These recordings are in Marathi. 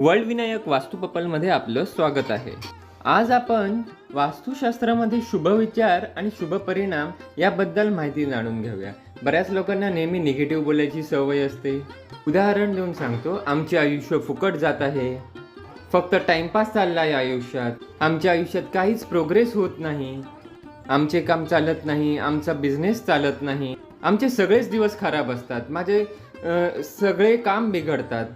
वर्ल्ड विनायक वास्तुपपलमध्ये आपलं स्वागत आहे. आज आपण वास्तुशास्त्रामध्ये शुभ विचार आणि शुभ परिणाम याबद्दल माहिती जाणून घेऊया. बऱ्याच लोकांना नेहमी निगेटिव्ह बोलायची सवय असते. उदाहरण देऊन सांगतो आमचे आयुष्य फुकट जात आहे. फक्त टाइमपास चालला आहे आयुष्यात. आमच्या आयुष्यात काहीच प्रोग्रेस होत नाही. आमचे काम चालत नाही आमचा बिझनेस चालत नाही. आमचे सगळेच दिवस खराब असतात. माझे सगळे काम बिघडतात.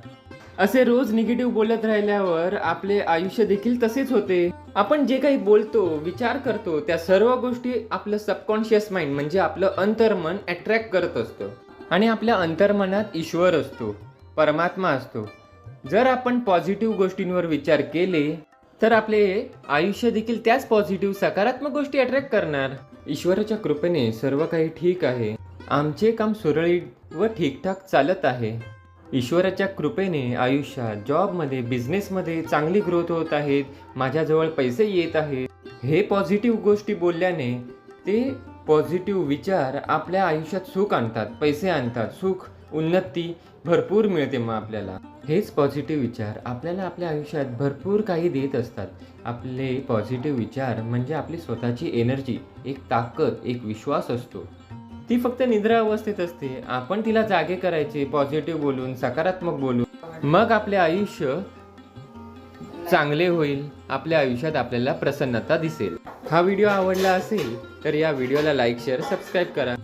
असे रोज निगेटिव्ह बोलत राहिल्यावर आपले आयुष्य देखील तसेच होते. आपण जे काही बोलतो विचार करतो त्या सर्व गोष्टी आपलं सबकॉन्शियस माइंड म्हणजे आपलं अंतर्मन अट्रॅक्ट करत असतं. आणि आपल्या अंतर्मनात ईश्वर असतो परमात्मा असतो. जर आपण पॉझिटिव्ह गोष्टींवर विचार केले तर आपले आयुष्य देखील त्याच पॉझिटिव्ह सकारात्मक गोष्टी अट्रॅक्ट करणार. ईश्वराच्या कृपेने सर्व काही ठीक आहे. आमचे काम सुरळीत व ठीकठाक चालत आहे. ईश्वराच्या कृपेने आयुष्यात जॉबमध्ये बिझनेसमध्ये चांगली ग्रोथ होत आहेत माझ्याजवळ पैसे येत आहेत. हे पॉझिटिव्ह गोष्टी बोलल्याने ते पॉझिटिव्ह विचार आपल्या आयुष्यात सुख आणतात पैसे आणतात सुख उन्नती भरपूर मिळते मग आपल्याला. हेच पॉझिटिव्ह विचार आपल्याला आपल्या आयुष्यात भरपूर काही देत असतात. आपले पॉझिटिव्ह विचार म्हणजे आपली स्वतःची एनर्जी एक ताकद एक विश्वास असतो. ती फक्त निद्रा अवस्थेत असते. आपण तिला जागे करायचे पॉझिटिव्ह बोलून सकारात्मक बोलून. मग आपले आयुष्य चांगले होईल. आपल्या आयुष्यात आपल्याला प्रसन्नता दिसेल. हा व्हिडिओ आवडला असेल तर या व्हिडिओला लाईक शेअर सबस्क्राईब करा.